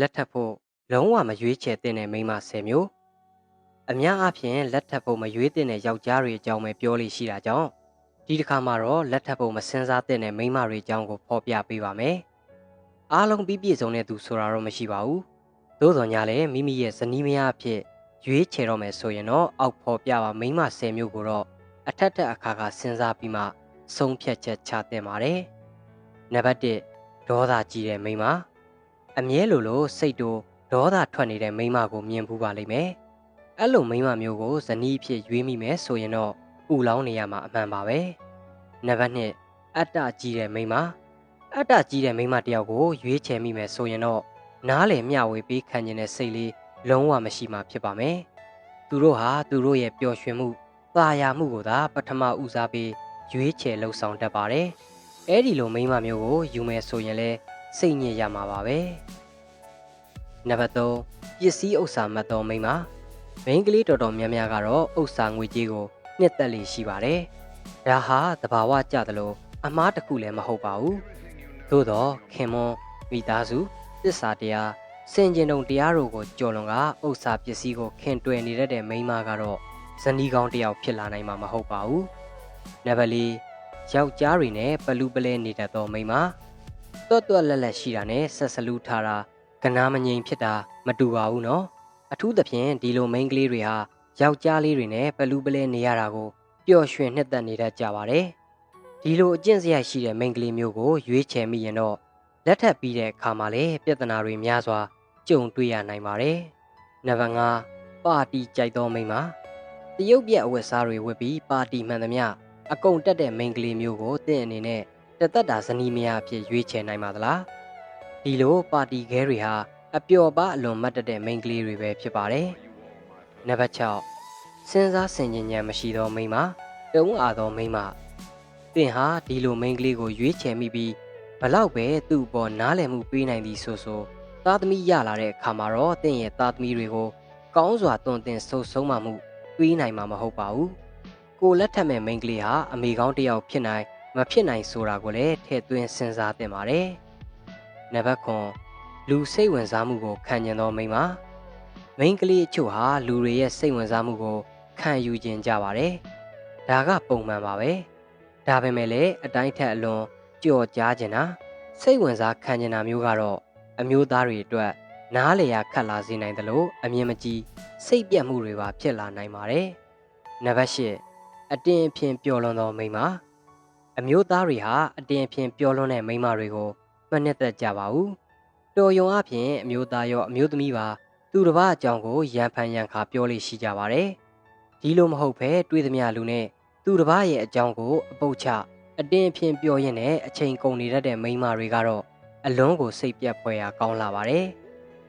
လက်ထပ်ဖို့လုံးဝမရွေးချယ်သင့်တဲ့မိန်းမ10မျိုးအများအားဖြင့်လက်ထပ်ဖို့မရွေးသင့်တဲ့ယောက်ျားတွေအကြောင်းပဲပြောလို့ရှိတာကြောင့်ဒီတစ်ခါမှာတော့လက်ထပ်ဖို့မစင်စားသင့်တဲ့မိန်းမတွေအကြောင်းကိုဖော်ပြပေးပါမယ်အားလုံးပြီးပြည့်စုံတဲ့သူဆိုတာတော့မရှိပါဘူးသို့တော်ညာလည်းမိမိရဲ့ဇနီးမယားအဖြစ်ရွေးချယ်တော့မယ်ဆိုရင်တော့အောက်ဖော်ပြပါမိန်းမ10မျိုးကိုတော့အထက်ထက်အခါခါစဉ်းစားပြီးမှဆုံးဖြတ်ချက်ချသင့်ပါတယ်နံပါတ်1ဒေါသကြီးတဲ့မိန်းမ အမြဲလိုလိုစိတ်တို့ဒေါသထွက်နေတဲ့မိန်းမကိုမြင်ဘူးပါလိမ့်မယ်။အဲ့လိုမိန်းမမျိုးကိုဇနီးအဖြစ်ရွေးမိမယ်ဆိုရင်တော့ပူလောင်းနေရမှာအမှန်ပါပဲ။နံပါတ်2အတ္တကြီးတဲ့မိန်းမအတ္တကြီးတဲ့မိန်းမတစ်ယောက်ကိုရွေးချယ်မိမယ်ဆိုရင်တော့နားလေမျှဝေပေးခံခြင်းတဲ့စိတ်လေးလုံးဝမရှိမှဖြစ်ပါမယ်။သူတို့ဟာသူတို့ရဲ့ပျော်ရွှင်မှုသာယာမှုကိုသာပထမဦးစားပေးရွေးချယ်လှုပ်ဆောင်တတ်ပါတယ်။အဲ့ဒီလိုမိန်းမမျိုးကိုယူမယ်ဆိုရင်လည်း စိတ်ညစ်ရမှာပါပဲနံပါတ်3ပစ္စည်းဥစ္စာမတ်တော်မိန်းမမိန်းကလေးတော်တော်များများကတော့ဥစ္စာငွေကြေးကိုနှစ်သက်လေးရှိပါတယ်ဒါဟာတဘာဝကြတယ်လို့အမားတစ်ခုလည်းမဟုတ်ပါဘူးသို့တော့ခင်မွန်မိသားစုသစ္စာတရားစင်ကျင်တုံတရားတို့ကိုကြော်လွန်ကဥစ္စာပစ္စည်းကိုခင်တွယ်နေတတ်တဲ့မိန်းမကတော့ဇနီးကောင်းတစ်ယောက်ဖြစ်လာနိုင်မှာမဟုတ်ပါဘူးနံပါတ်4ယောက်ျားတွေနဲ့ပလူပလဲနေတတ်သောမိန်းမ တွတ်တွတ်လက်လက်ရှိတာနဲ့ဆက်စလူးထားတာကနာမငိမ်ဖြစ်တာမတူပါဘူးနော်အထူးသဖြင့်ဒီလိုမိန်းကလေးတွေဟာယောက်ျားလေးတွေနဲ့ပလူးပလဲနေရတာကိုပျော်ရွှင်နှစ်သက်နေတတ်ကြပါတယ်ဒီလိုအကျင့်စရိုက်ရှိတဲ့မိန်းကလေးမျိုးကိုရွေးချယ်မိရင်တော့လက်ထပ်ပြီးတဲ့အခါမှာလည်းပြဿနာတွေများစွာကြုံတွေ့ရနိုင်ပါတယ်နံပါတ်5ပါတီကြိုက်သောမိန်းမတရုတ်ပြက်အဝတ်စားတွေဝတ်ပြီးပါတီမှန်သမျှအကုန်တက်တဲ့မိန်းကလေးမျိုးကိုတင့်အနေနဲ့ တသက်တာဇနီးမယားအဖြစ်ရွေးချယ်နိုင်ပါသလားဒီလိုပါတီခဲတွေဟာအပျော်ပါအလွန်မတ်တက်တဲ့မိန်းကလေးတွေပဲဖြစ်ပါတယ်နံပါတ်6စဉ်းစားဆင်ခြင်ဉာဏ်မရှိသောမိန်းမတုံးအားသောမိန်းမသင်ဟာဒီလိုမိန်းကလေးကိုရွေးချယ်မိပြီးဘလောက်ပဲသူ့ပေါ်နားလည်မှုပေးနိုင်သည်ဆိုဆိုသားသမီးရလာတဲ့အခါမှာတော့သင်ရဲ့သားသမီးတွေကိုကောင်းစွာတွင်တင်ဆုပ်ဆုံးမှမှုပေးနိုင်မှာမဟုတ်ပါဘူးကိုလက်ထက်မဲ့မိန်းကလေးဟာအမေကောင်းတစ်ယောက်ဖြစ်နိုင် မဖြစ်နိုင်ဆိုတာကိုလည်းထည့်သွင်းစဉ်းစားသင့်ပါတယ်။နံပါတ်9လူစိတ်ဝင်စားမှုကိုခံကျင်သောမိန်းမမိန်းကလေးအချို့ဟာလူတွေရဲ့စိတ်ဝင်စားမှုကိုခံယူကျင်ကြပါတယ်။ဒါကပုံမှန်ပါပဲ။ဒါပေမဲ့လည်းအတိုင်းထက်အလွန်ကြော်ကြားကျင်တာစိတ်ဝင်စားခံကျင်တာမျိုးကတော့အမျိုးသားတွေအတွက်နားလေရခတ်လာစေနိုင်တယ်လို့အမြင်မကြီးစိတ်ပြတ်မှုတွေပါဖြစ်လာနိုင်ပါတယ်။နံပါတ်10အတင်းအဖျင်ပျော်လွန်သောမိန်းမ အမျိုးသားတွေဟာအတင်းအဖျင်ပျော်လွန်းတဲ့မိန်းမတွေကိုမနှစ်သက်ကြပါဘူး။တော်ယုံအဖြစ်အမျိုးသားရောအမျိုးသမီးပါသူတစ်ပါးအကြောင်းကိုရန်ဖန်ရန်ခါပြောလို့ရှိကြပါတယ်။ဒီလိုမဟုတ်ဘဲတွေးသမျှလူနဲ့သူတစ်ပါးရဲ့အကြောင်းကိုအပုတ်ချအတင်းအဖျင်ပြောရင်းနဲ့အချိန်ကုန်နေတတ်တဲ့မိန်းမတွေကတော့အလွန်ကိုစိတ်ပြတ်ဖွယ်ရာကောင်းလာပါတယ်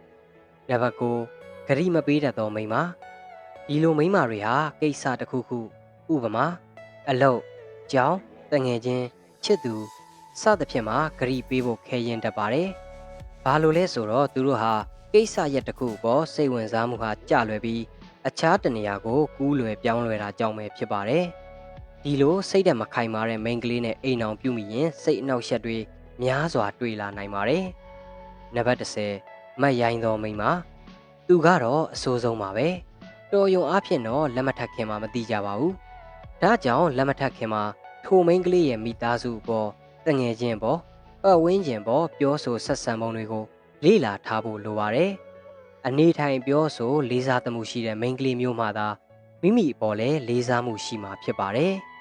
။နံပါတ်9ဂရိမပေးတတ်သောမိန်းမဒီလိုမိန်းမတွေဟာကိစ္စတစ်ခုခုဥပမာအလုတ်ကြောင်း တငယ်ချင်းချစ်သူစသဖြင့်မှာဂရီပေးဖို့ခဲရင်တတ်ပါတယ်။ဘာလို့လဲဆိုတော့သူတို့ဟာကိစ္စရက်တစ်ခုပေါ်စိတ်ဝင်စားမှုဟာကြလွယ်ပြီးအခြားတနေရာကိုကူးလွယ်ပြောင်းလွယ်တာကြောင့်ပဲဖြစ်ပါတယ်။ဒီလိုစိတ်ဓာတ်မခိုင်မာတဲ့မိန်းကလေးနဲ့အိမ်အောင်ပြုမိရင်စိတ်အနှောက်အယှက်တွေများစွာတွေ့လာနိုင်ပါတယ်။နံပါတ်30မတ်ရိုင်းသောမိန်းမသူကတော့အဆိုးဆုံးပါပဲ။တော်ယုံအဖြစ်တော့လက်မထပ်ခင်မှမသိကြပါဘူး။ဒါကြောင့်လက်မထပ်ခင်မှာ ထိုမိန်းကလေးရဲ့မိသားစုပေါ်တငယ်ချင်းပေါ်ပတ်ဝန်းကျင်ပေါ်ပြောဆိုဆက်ဆံပုံတွေကိုလေ့လာထားဖို့လိုပါတယ်။အနေထိုင်ပြောဆိုလေးစားသမှုရှိတဲ့မိန်းကလေးမျိုးမှသာမိမိအပေါ်လဲလေးစားမှုရှိမှာဖြစ်ပါတယ်။